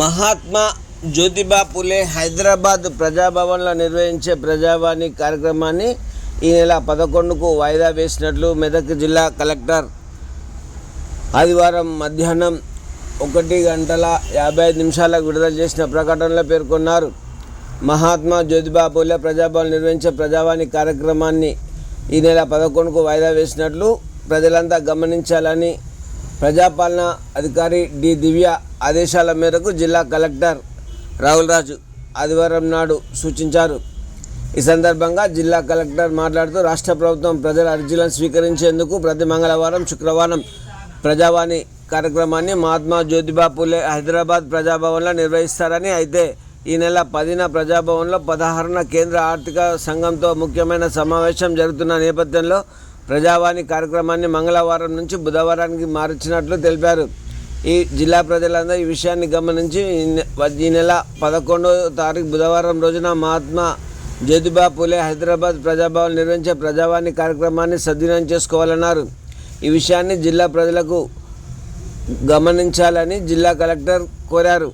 మహాత్మా జ్యోతిబా పులే హైదరాబాద్ ప్రజాభవన్లో నిర్వహించే ప్రజావాణి కార్యక్రమాన్ని ఈ నెల పదకొండుకు వాయిదా వేసినట్లు మెదక్ జిల్లా కలెక్టర్ ఆదివారం మధ్యాహ్నం ఒకటి గంటల యాభై ఐదు నిమిషాలకు విడుదల చేసిన ప్రకటనలో పేర్కొన్నారు. మహాత్మా జ్యోతిబా పూలే ప్రజాభవన్ నిర్వహించే ప్రజావాణి కార్యక్రమాన్ని ఈ నెల పదకొండుకు వాయిదా వేసినట్లు ప్రజలంతా గమనించాలని ప్రజాపాలన అధికారి డి దివ్య ఆదేశాల మేరకు జిల్లా కలెక్టర్ రాహుల్ రాజు ఆదివారం నాడు సూచించారు. ఈ సందర్భంగా జిల్లా కలెక్టర్ మాట్లాడుతూ రాష్ట్ర ప్రభుత్వం ప్రజల అర్జీలను స్వీకరించేందుకు ప్రతి మంగళవారం శుక్రవారం ప్రజావాణి కార్యక్రమాన్ని మహాత్మా జ్యోతిబా పూలే హైదరాబాద్ ప్రజాభవన్లో నిర్వహిస్తారని అయితే ఈ నెల పదిన ప్రజాభవన్లో పదహారున కేంద్ర ఆర్థిక సంఘంతో ముఖ్యమైన సమావేశం జరుగుతున్న నేపథ్యంలో ప్రజావాణి కార్యక్రమాన్ని మంగళవారం నుంచి బుధవారానికి మార్చినట్లు తెలిపారు. ఈ జిల్లా ప్రజలందరూ ఈ విషయాన్ని గమనించి ఈ నెల పదకొండవ తారీఖు బుధవారం రోజున మహాత్మా జ్యోతిబా పూలే హైదరాబాద్ ప్రజాభవన్ నిర్వహించే ప్రజావాణి కార్యక్రమాన్ని సద్వినియోగం చేసుకోవాలన్నారు. ఈ విషయాన్ని జిల్లా ప్రజలకు గమనించాలని జిల్లా కలెక్టర్ కోరారు.